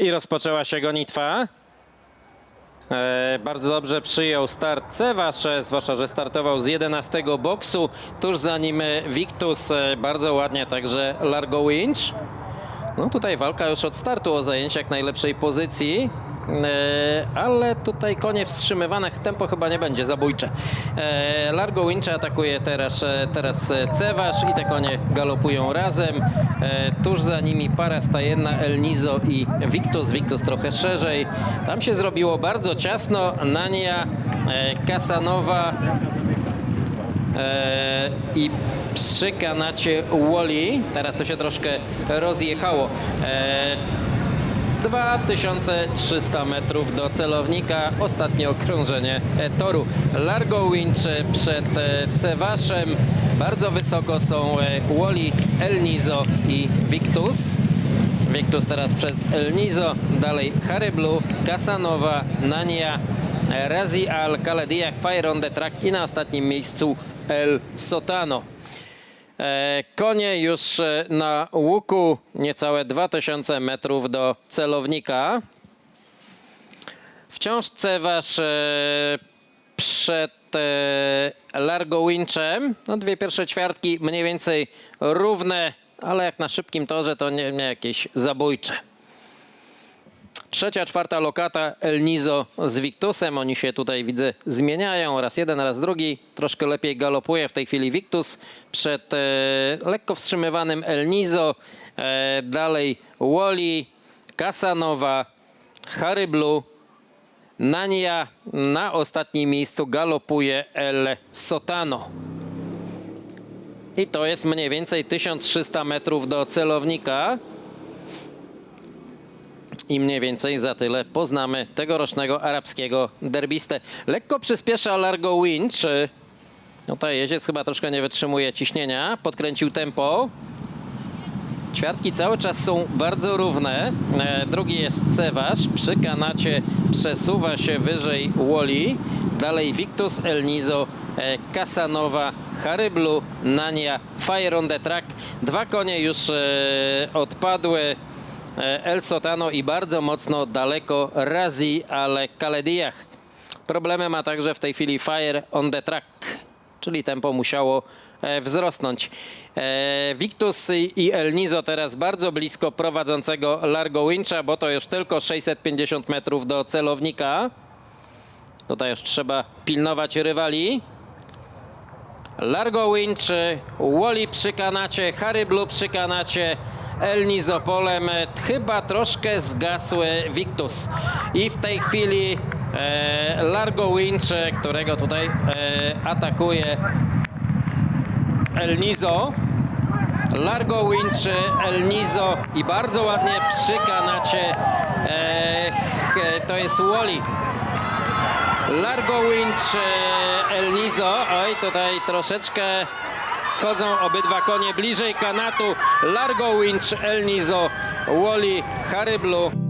I rozpoczęła się gonitwa. E, bardzo dobrze przyjął start Cewasz, e, zwłaszcza, że startował z 11 boksu. Tuż za nim e, Victus, e, bardzo ładnie także Largo Winch. No tutaj walka już od startu o zajęcie jak najlepszej pozycji. E, ale tutaj konie wstrzymywane, tempo chyba nie będzie zabójcze. E, Largo Winch atakuje teraz, e, teraz Cewasz i te konie galopują razem. Tuż za nimi para stajenna El Nizo i Victus. Victus trochę szerzej. Tam się zrobiło bardzo ciasno. Nania, Kasanowa i przy kanacie Wally. Teraz to się troszkę rozjechało. E, 2300 metrów do celownika. Ostatnie okrążenie e, toru. Largo Winch e, przed e, Cewaszem. Bardzo wysoko są Wally, El Nizo i Victus. Victus teraz przed El Nizo, dalej Harry Blue, Casanowa, Nania, Razi Al, Kalediach, Fire on the Track i na ostatnim miejscu El Sotano. E, Konie już e, na łuku, niecałe 2000 metrów do celownika. Wciąż Cewasz e, przed Largo Winchem. No dwie pierwsze ćwiartki mniej więcej równe, ale jak na szybkim torze to nie, nie jakieś zabójcze. Trzecia, czwarta lokata El Nizo z Victusem. Oni się tutaj widzę zmieniają. Raz jeden, raz drugi. Troszkę lepiej galopuje w tej chwili Victus przed e, lekko wstrzymywanym El Nizo. E, dalej Wally, Casanowa, Harry Blue. Nania na ostatnim miejscu galopuje El Sotano. I to jest mniej więcej 1300 metrów do celownika. I mniej więcej za tyle poznamy tegorocznego arabskiego derbistę. Lekko przyspiesza Largo Winch. No ta jeździec chyba troszkę nie wytrzymuje ciśnienia. Podkręcił tempo. Ćwiartki cały czas są bardzo równe. E, Drugi jest Cewasz. Przy kanacie przesuwa się wyżej Wally. Dalej Victus, El Nizo, e, Casanowa, Harry Blue, Nania, Fire on the Track. Dwa konie już e, odpadły. E, El Sotano i bardzo mocno daleko Razi, ale Kalediach. Problemy ma także w tej chwili Fire on the Track, czyli tempo musiało e, wzrosnąć. E, Victus i El Nizo teraz bardzo blisko prowadzącego Largo Wincha, bo to już tylko 650 metrów do celownika. Tutaj już trzeba pilnować rywali. Largo Winch, Wally przy kanacie, Harry Blue przy kanacie, El Nizo polem. Chyba troszkę zgasły Victus. I w tej chwili e, Largo Winch, którego tutaj e, atakuje El Nizo. Largo Winch, El Nizo i bardzo ładnie przy kanacie e, ch- to jest Wally. Largo Winch, e, El Nizo. Oj, tutaj troszeczkę schodzą obydwa konie bliżej kanatu. Largo Winch, El Nizo, Wally, Harry Blue.